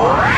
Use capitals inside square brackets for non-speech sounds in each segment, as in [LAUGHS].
저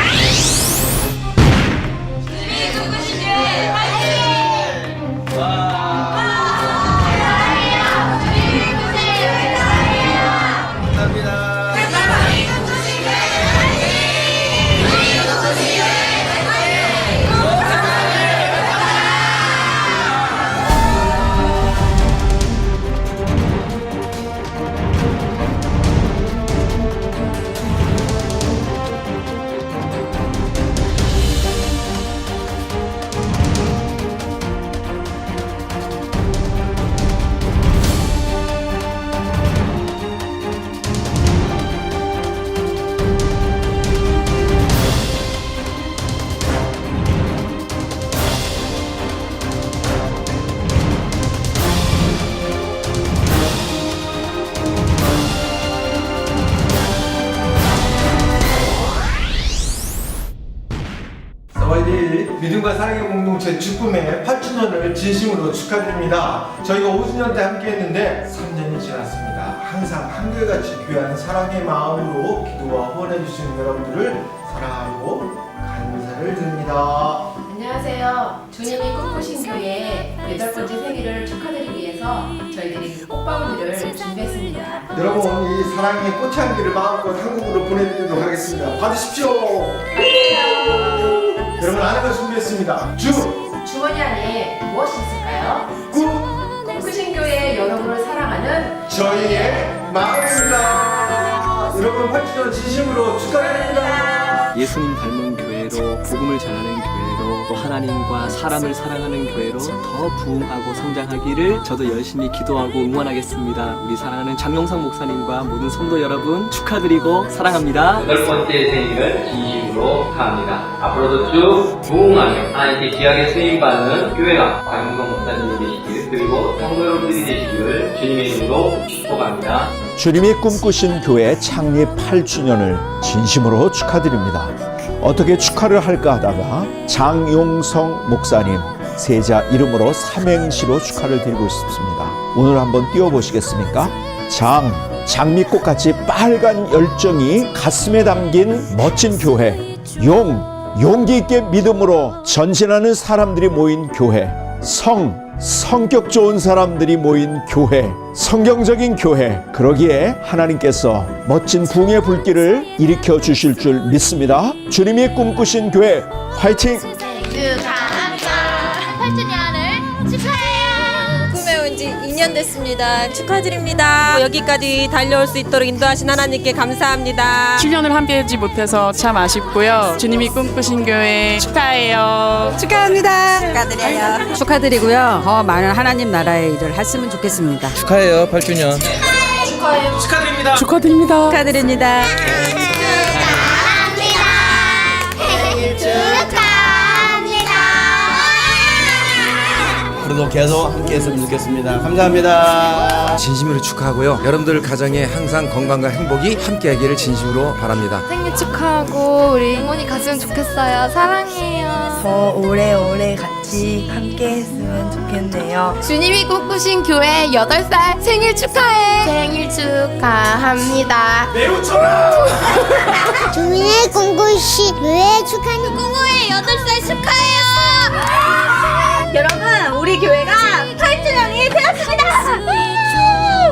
공동체 주꿈의 8주년을 진심으로 축하드립니다. 저희가 5주년 때 함께 했는데 3년이 지났습니다. 항상 한결같이 귀한 사랑의 마음으로 기도와 후원해 주시는 여러분들을 사랑하고 감사를 드립니다. 안녕하세요. 주님이 꿈꾸신 교회 여덟 번째 생일을 축하드리기 위해서 저희들이 꽃바구니를 준비했습니다. 여러분 이 사랑의 꽃향기를 마음껏 한국으로 보내드리도록 하겠습니다. 받으십시오. 여러분 안에서 준비했습니다. 주, 주머니 안에 무엇이 있을까요? 꿈, 꿈꾸신 교회 여러분을 사랑하는 저희의 마음입니다. 여러분 8주년 진심으로 축하드립니다. 예수님 닮은 교회로 복음을 전하는 교회로 또 하나님과 사람을 사랑하는 교회로 더 부흥하고 성장하기를 저도 열심히 기도하고 응원하겠습니다. 우리 사랑하는 장용상 목사님과 모든 성도 여러분 축하드리고 사랑합니다. 여덟 번째 생일을 진심으로 축하합니다. 앞으로도 쭉 부흥하며 하나님께 귀하게 쓰임받는 교회가 강문성 목사님이 되시길 그리고 성도 여러분들이 되시기를 주님의 이름으로 축복합니다. 주님이 꿈꾸신 교회 창립 8주년을 진심으로 축하드립니다. 어떻게 축하를 할까 하다가 장용성 목사님 세자 이름으로 삼행시로 축하를 드리고 싶습니다. 오늘 한번 띄워보시겠습니까? 장, 장미꽃 같이 빨간 열정이 가슴에 담긴 멋진 교회. 용, 용기 있게 믿음으로 전진하는 사람들이 모인 교회. 성, 성격 좋은 사람들이 모인 교회, 성경적인 교회. 그러기에 하나님께서 멋진 붕의 불길을 일으켜 주실 줄 믿습니다. 주님이 꿈꾸신 교회, 화이팅! 지 2년 됐습니다. 축하드립니다. 여기까지 달려올 수 있도록 인도하신 하나님께 감사합니다. 7년을 함께하지 못해서 참 아쉽고요. 주님이 꿈꾸신 교회 축하해요. 축하합니다. 축하드려요. 축하드리고요. 더 많은 하나님 나라의 일을 했으면 좋겠습니다. 축하해요 8주년 축하드립니다. 축하드립니다. 생일 앞으로도 계속 함께 했으면 좋겠습니다 감사합니다 진심으로 축하하고요 여러분들 가정에 항상 건강과 행복이 함께하기를 진심으로 바랍니다 생일 축하하고 우리 응원이 갔으면 좋겠어요. 사랑해요. 더 오래오래 같이 함께 했으면 좋겠네요. 주님이 꿈꾸신 교회 8살 생일 축하해. 생일 축하합니다. 주민의 꿈꾸신 교회 축하는 공호의 8살 축하해요. 여러분, 우리 교회가 8주년이 되었습니다.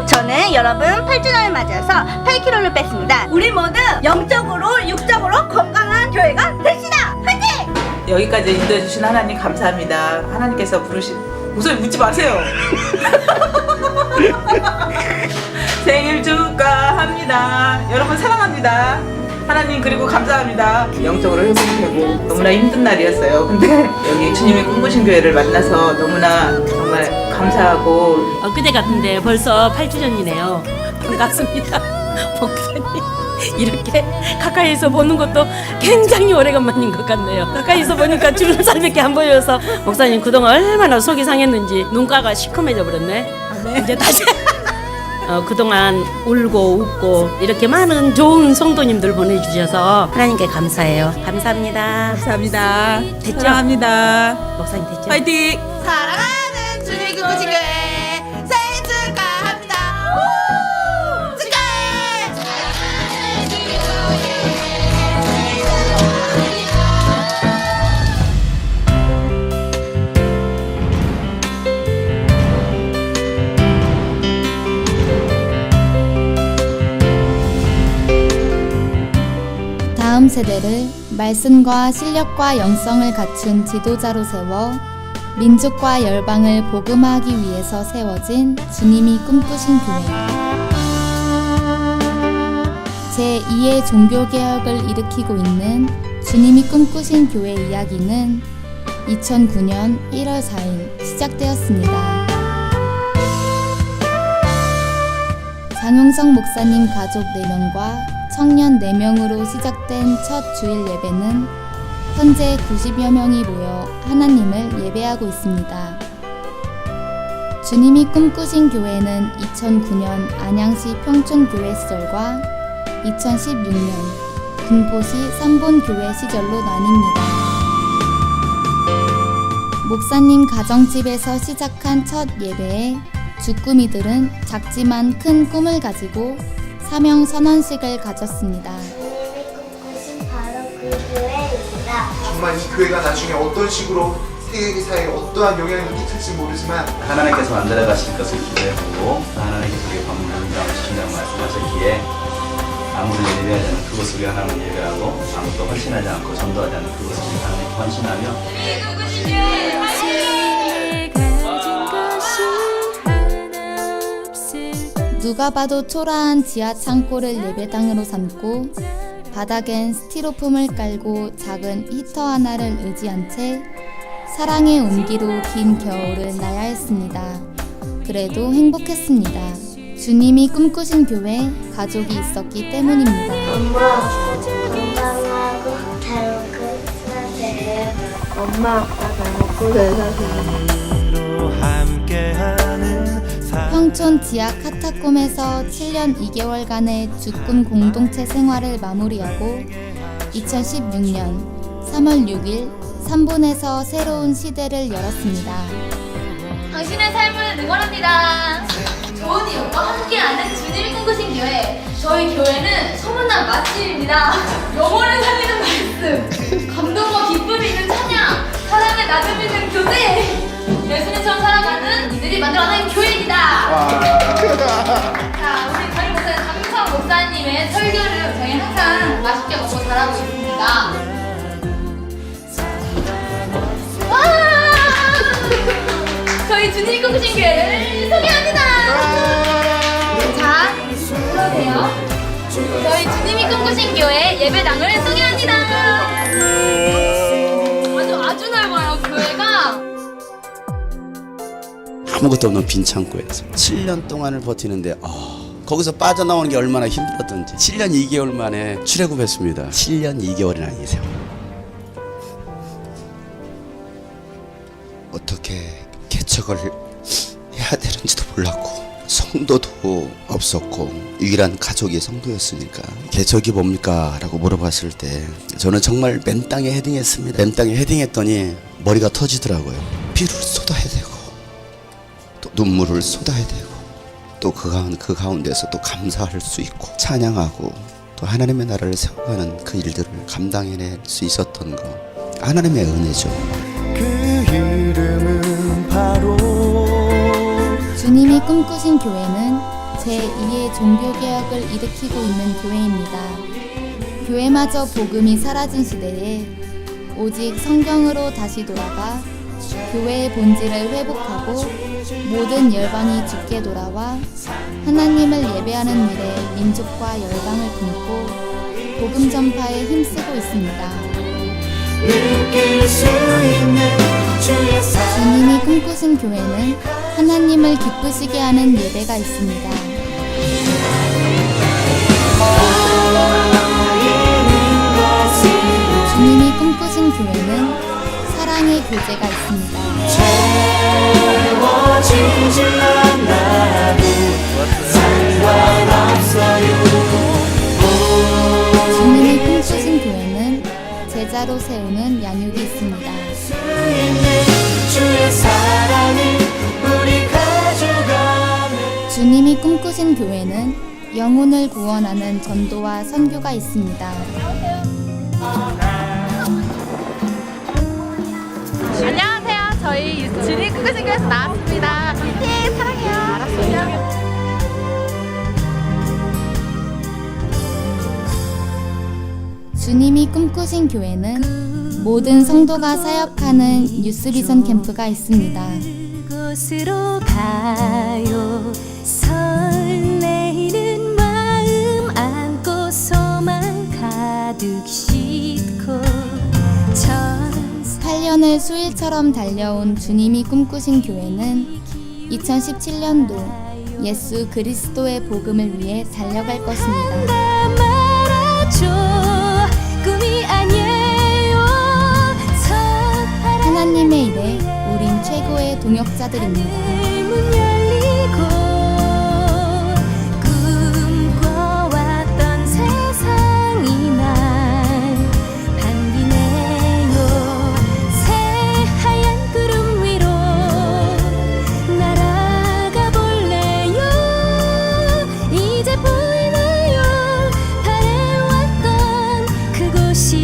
저는 여러분 8주년을 맞아서 8kg를 뺐습니다. 우리 모두 영적으로 육적으로 건강한 교회가 됩시다. 화이팅! 여기까지 인도해 주신 하나님 감사합니다. 하나님께서 부르신 무슨 묻지 마세요. [LAUGHS] 생일 축하합니다. 여러분 사랑합니다. 하나님 그리고 감사합니다. 영적으로 회복되고 너무나 힘든 날이었어요. 근데 [LAUGHS] 여기 주님의 꿈꾸신 교회를 만나서 너무나 정말 감사하고 엊그제 같은데 벌써 8주년이네요. [LAUGHS] 반갑습니다. [LAUGHS] 목사님. 이렇게 가까이서 보는 것도 굉장히 오래간만인 것 같네요. 가까이서 보니까 주름살밖에 안 보여서 목사님 그동안 얼마나 속이 상했는지 눈가가 시커매져 버렸네. 이제 다시 어, 그동안 울고 웃고 이렇게 많은 좋은 성도님들 보내주셔서 하나님께 감사해요. 감사합니다. 감사합니다. 됐죠? 사랑합니다. 목사님 됐죠? 파이팅! 사랑하는 교회 생 세대를 말씀과 실력과 영성을 갖춘 지도자로 세워 민족과 열방을 복음화하기 위해서 세워진 주님이 꿈꾸신 교회. 제2의 종교개혁을 일으키고 있는 주님이 꿈꾸신 교회 이야기는 2009년 1월 4일 시작되었습니다. 장용석 목사님 가족 4명과 청년 4명으로 시작된 첫 주일 예배는 현재 90여 명이 모여 하나님을 예배하고 있습니다. 주님이 꿈꾸신 교회는 2009년 안양시 평촌교회 시절과 2016년 군포시 삼본교회 시절로 나뉩니다. 목사님 가정집에서 시작한 첫 예배에 주꾸미들은 작지만 큰 꿈을 가지고 사명 선언식을 가졌습니다. 바로 그 교회입니다. 정말 이 교회가 나중에 어떤 식으로 세계 사회에 어떠한 영향을 끼칠지 모르지만 하나님께서 만들어 가실 것을 기대하고 하나님께서 우리가 방문한다고 주신다고 말씀하셨기에 아무도 예배하지 않는 그것을 우리 하나님 예배하고 아무도 헌신하지 않고 전도하지 않는 그것을 우리 하나님 헌신하며 누가 봐도 초라한 지하 창고를 예배당으로 삼고 바닥엔 스티로폼을 깔고 작은 히터 하나를 의지한 채 사랑의 온기로 긴 겨울을 나야 했습니다. 그래도 행복했습니다. 주님이 꿈꾸신 교회 가족이 있었기 때문입니다. 엄마 건강하고 잘 먹고 사세요. 엄마 아빠 잘 먹고 잘 사세요. 평촌 지하 카타콤에서 7년 2개월간의 주꿈 공동체 생활을 마무리하고 2016년 3월 6일 3본에서 새로운 시대를 열었습니다. 당신의 삶을 응원합니다. 좋은 이웃과 함께하는 주님이 꿈꾸신 교회. 저희 교회는 소문난 맛집입니다. 영혼을 살리는 말씀, 감동과 기쁨이 있는 찬양, 사랑의 나눔 있는 교제. 예수님처럼 살아가는 이들이 만들어낸 교회입니다. 자, 우리 저희 목사님 장성 목사님의 설교를 저희 항상 맛있게 먹고 잘하고 있습니다. 와! 저희 주님이 꿈꾸신 교회를 소개합니다. 자, 들어오세요. 저희 주님이 꿈꾸신 교회 예배당을 소개합니다. 아주 아주 넓어요 교회가. 아무것도 없는 빈 창고에서. 7년 동안을 버티는데 아, 거기서 빠져나오는 게 얼마나 힘들었던지. 7년 2개월 만에 출애굽했습니다. 7년 2개월이나 이 세월. 어떻게 개척을 해야 되는지도 몰랐고 성도도 없었고 유일한 가족이 성도였으니까. 개척이 뭡니까? 라고 물어봤을 때 저는 정말 맨 땅에 헤딩했습니다. 맨 땅에 헤딩했더니 머리가 터지더라고요. 피를 쏟아야 되고. 또 눈물을 쏟아야 되고 또그 가운 그 가운데서 또 감사할 수 있고 찬양하고 또 하나님의 나라를 세워가는 그 일들을 감당해낼 수 있었던 거 하나님의 은혜죠. 주님이 꿈꾸신 교회는 제2의 종교개혁을 일으키고 있는 교회입니다. 교회마저 복음이 사라진 시대에 오직 성경으로 다시 돌아가 교회의 본질을 회복하고 모든 열방이 죽게 돌아와 하나님을 예배하는 일에 민족과 열방을 품고 복음 전파에 힘쓰고 있습니다. 주님이 꿈꾸신 교회는 하나님을 기쁘시게 하는 예배가 있습니다. 주님이 꿈꾸신 교회는 사랑의 교제가 있습니다. 주님이 꿈꾸신 교회는 제자로 세우는 양육이 있습니다. 주님이 꿈꾸신 교회는 영혼을 구원하는 전도와 선교가 있습니다. 안녕하세요. 저희 주님 꿈꾸신 교회에서 나왔습니다. 네, 사랑해요. 알았어요. 주님이 꿈꾸신 교회는 모든 성도가 사역하는 뉴스비전 캠프가 있습니다. 곳으로 가요 수일처럼 달려온 주님이 꿈꾸신 교회는 2017년도 예수 그리스도의 복음을 위해 달려갈 것입니다. 하나님의 일에 우린 최고의 동역자들입니다.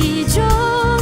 一种。